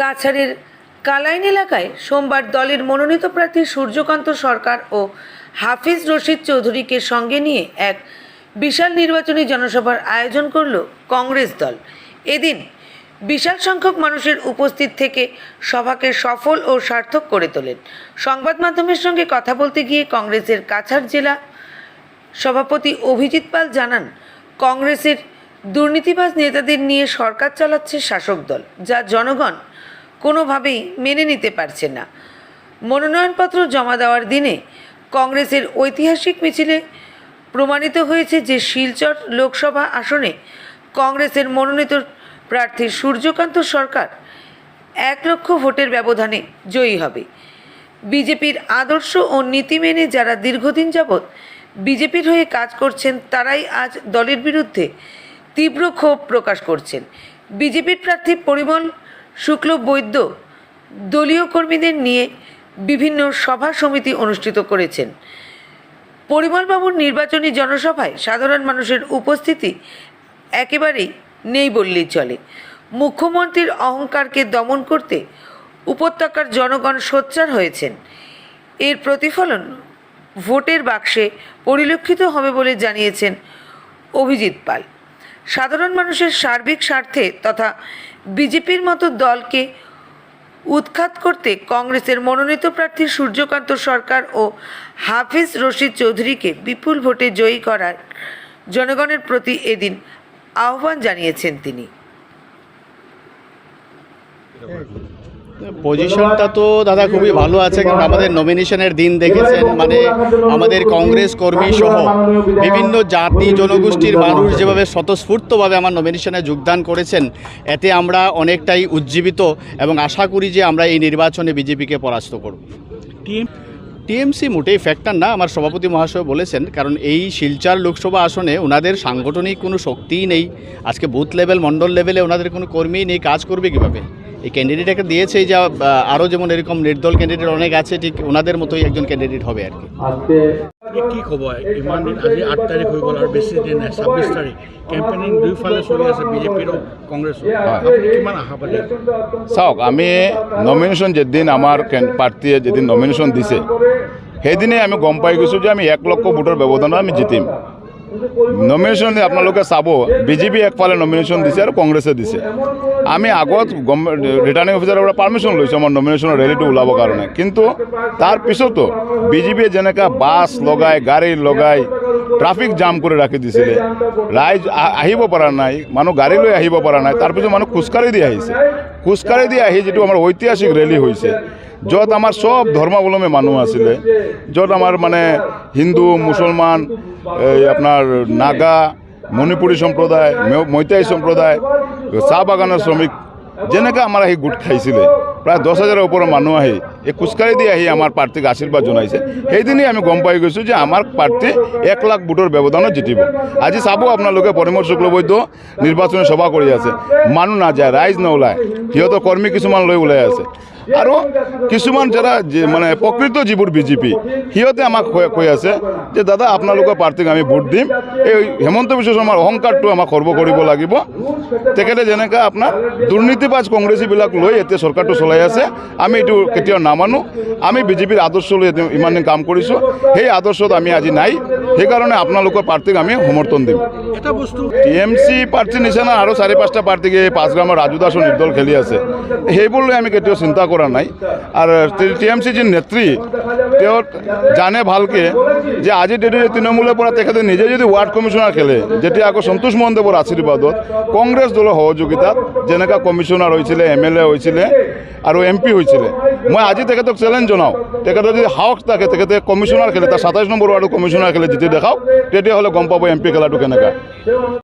কাছাড়ের কালাইন এলাকায় সোমবার দলের মনোনীত প্রার্থী সূর্যকান্ত সরকার ও হাফিজ রশিদ চৌধুরীকে সঙ্গে নিয়ে এক বিশাল নির্বাচনী জনসভার আয়োজন করল কংগ্রেস দল। এদিন বিশাল সংখ্যক মানুষের উপস্থিত থেকে সভাকে সফল ও সার্থক করে তোলেন। সংবাদ মাধ্যমের সঙ্গে কথা বলতে গিয়ে কংগ্রেসের কাছাড় জেলা সভাপতি অভিজিৎ পাল জানান, কংগ্রেসের দুর্নীতিবাজ নেতাদের নিয়ে সরকার চালাচ্ছে শাসক দল, যা জনগণ কোনোভাবেই মেনে নিতে পারছে না। মনোনয়নপত্র জমা দেওয়ার দিনে কংগ্রেসের ঐতিহাসিক মিছিলে প্রমাণিত হয়েছে যে শিলচর লোকসভা আসনে কংগ্রেসের মনোনীত প্রার্থী সূর্যকান্ত সরকার এক লক্ষ ভোটের ব্যবধানে জয়ী হবে। বিজেপির আদর্শ ও নীতি মেনে যারা দীর্ঘদিন যাবৎ বিজেপির হয়ে কাজ করছেন, তারাই আজ দলের বিরুদ্ধে তীব্র ক্ষোভ প্রকাশ করছেন। বিজেপির প্রার্থী পরিমল শুক্ল বৈদ্য দলীয় কর্মীদের নিয়ে বিভিন্ন সভা সমিতি অনুষ্ঠিত করেছেন। পরিমলবাবুর নির্বাচনী জনসভায় সাধারণ মানুষের উপস্থিতি একেবারেই নেই বললেই চলে। মুখ্যমন্ত্রীর অহংকারকে দমন করতে উপত্যকার জনগণ সোচ্চার হয়েছেন। এর প্রতিফলন ভোটের বাক্সে পরিলক্ষিত হবে বলে জানিয়েছেন অভিজিৎ পাল। সাধারণ মানুষের সার্বিক স্বার্থে তথা বিজেপির মতো দলকে উৎখাত করতে কংগ্রেসের মনোনীত প্রার্থী সূর্যকান্ত সরকার ও হাফিজ রশিদ চৌধুরীকে বিপুল ভোটে জয়ী করার জনগণের প্রতি এদিন আহ্বান জানিয়েছেন তিনি। পজিশনটা তো দাদা খুবই ভালো আছে কারণ আমাদের নমিনেশনের দিন দেখেছেন মানে আমাদের কংগ্রেস কর্মী সহ বিভিন্ন জাতি জনগোষ্ঠীর মানুষ যেভাবে স্বতঃস্ফূর্তভাবে আমার নমিনেশনে যোগদান করেছেন এতে আমরা অনেকটাই উজ্জীবিত এবং আশা করি যে আমরা এই নির্বাচনে বিজেপিকে পরাস্ত করব। টিম টিএমসি মোটেই ফ্যাক্টর না আমার সভাপতি মহাশয় বলেছেন কারণ এই শিলচার লোকসভা আসনে ওনাদের সাংগঠনিক কোনো শক্তিই নেই। আজকে বুথ লেভেল মণ্ডল লেভেলে ওনাদের কোনো কর্মীই নেই কাজ করবে কীভাবে? এই ক্যান্ডিডেট একটা দিয়েছে যে আরও যেমন এরকম নির্দল ক্যান্ডিডেট অনেক আছে ঠিক ওনাদের মতোই একজন ক্যান্ডিডেট হবে আর কি। কি ক'ব ইমান দিন আজি আঠ তাৰিখ হৈ গ'ল আৰু বেছি দিন নাই ছাব্বিছ তাৰিখ কেম্পেইনিং দুয়োফালে চলি আছে বিজেপিৰ কংগ্ৰেছৰ আপুনি কিমান আশাবাদী চাওক আমি নমিনেশ্যন যেদিন আমাৰ কেন- পাৰ্টীয়ে যেদিন নমিনেশ্যন দিছে সেইদিনে আমি গম পাই গৈছোঁ যে আমি এক লক্ষ ভোটৰ ব্যৱধানত আমি জিতিম। নমিনেশ্যন আপোনালোকে চাব। বিজেপি একফালে নমিনেশ্যন দিছে আৰু কংগ্ৰেছে দিছে। আমি আগত গম ৰিটাৰ্ণিং অফিচাৰৰ পৰা পাৰ্মিশ্যন লৈছোঁ আমাৰ নমিনেশ্যনৰ ৰেলীটো ওলাবৰ কাৰণে। কিন্তু তাৰ পিছতো বিজেপিয়ে যেনেকৈ বাছ লগাই গাড়ী লগাই ট্ৰাফিক জাম কৰি ৰাখি দিছিলে ৰাইজ আহিব পৰা নাই মানুহ গাড়ী লৈ আহিব পৰা নাই তাৰপিছত মানুহ খোজকাঢ়ি দি আহিছে। খোজকাঢ়ি দি আহি যিটো আমাৰ ঐতিহাসিক ৰেলী হৈছে, য'ত আমাৰ চব ধৰ্মাৱলম্বী মানুহ আছিলে, য'ত আমাৰ মানে হিন্দু, মুছলমান, এই আপোনাৰ নাগা, মণিপুৰী সম্প্ৰদায় মৈতাই সম্প্ৰদায়, চাহ বাগানৰ শ্ৰমিক যেনেকৈ আমাৰ আহি গোট খাইছিলে। প্ৰায় দহ হাজাৰৰ ওপৰৰ মানুহ আহি, এই খোজকাঢ়ি দি আহি আমাৰ প্ৰাৰ্থীক আশীৰ্বাদ জনাইছে। সেইদিনেই আমি গম পাই গৈছোঁ যে আমাৰ প্ৰাৰ্থী এক লাখ ভোটৰ ব্যৱধানত জিতিব। আজি চাব আপোনালোকে পৰিমল শুক্লবৈদ্য নিৰ্বাচনী সভা কৰি আছে। মানুহ নাযায়, ৰাইজ নোলায় সিহঁতৰ কৰ্মী কিছুমান লৈ ওলাই আছে। আৰু কিছুমান যারা মানে প্ৰকৃত যিবোৰ বিজেপি, সিহঁতে আমাক কৈ- কৈ আছে যে, দাদা, আপোনালোকৰ পাৰ্টীক আমি ভোট দিম। এই হেমন্ত বিশ্ব শৰ্মাৰ অহংকাৰটো আমাক সৰ্ব কৰিব লাগিব। তেখেতে যেনেকৈ আপোনাৰ দুৰ্নীতিবাজ কংগ্ৰেছীবিলাক লৈ এতিয়া চৰকাৰটো চলাই আছে। আমি এইটো কেতিয়াও নামানো। আমি বিজেপিৰ আদৰ্শ লৈ ইমান দিন কাম কৰিছোঁ। সেই আদৰ্শত আমি আজি নাই। সেইকাৰণে আপোনালোকৰ পাৰ্টীক আমি সমৰ্থন দিম। বস্তু টি এম চি পাৰ্টীৰ নিচিনা আৰু চাৰি পাঁচটা এই পাঁচগ্ৰামৰ ৰাজু দাসৰ নিৰ্দল খেলি আছে। সেইবোৰ লৈ আমি কেতিয়াও চিন্তা কৰা নাই। আৰু টি এম চি যি নেত্ৰী তেওঁ জানে ভালকৈ যে আজি যদি তৃণমূলৰ পৰা তেখেতে নিজে যদি ৱাৰ্ড কমিশ্যনাৰ খেলে যেতিয়া আকৌ সন্তোষ মহন্তদেৱৰ আশীৰ্বাদত কংগ্ৰেছ দলৰ সহযোগিতাত যেনেকুৱা কমিশ্যনাৰ হৈছিলে এম এল এ হৈছিলে আৰু এম পি হৈছিলে মই আজি তেখেতক চেলেঞ্জ জনাওঁ। তেখেতৰ যদি সাহস থাকে তেখেতে কমিশ্যনাৰ খেলে, তাৰ সাতাইছ নম্বৰ ৱাৰ্ডৰ কমিশ্যনাৰ খেলে জিতি দেখাওক, তেতিয়াহ'লে গম পাব এম পি খেলাটো কেনেকুৱা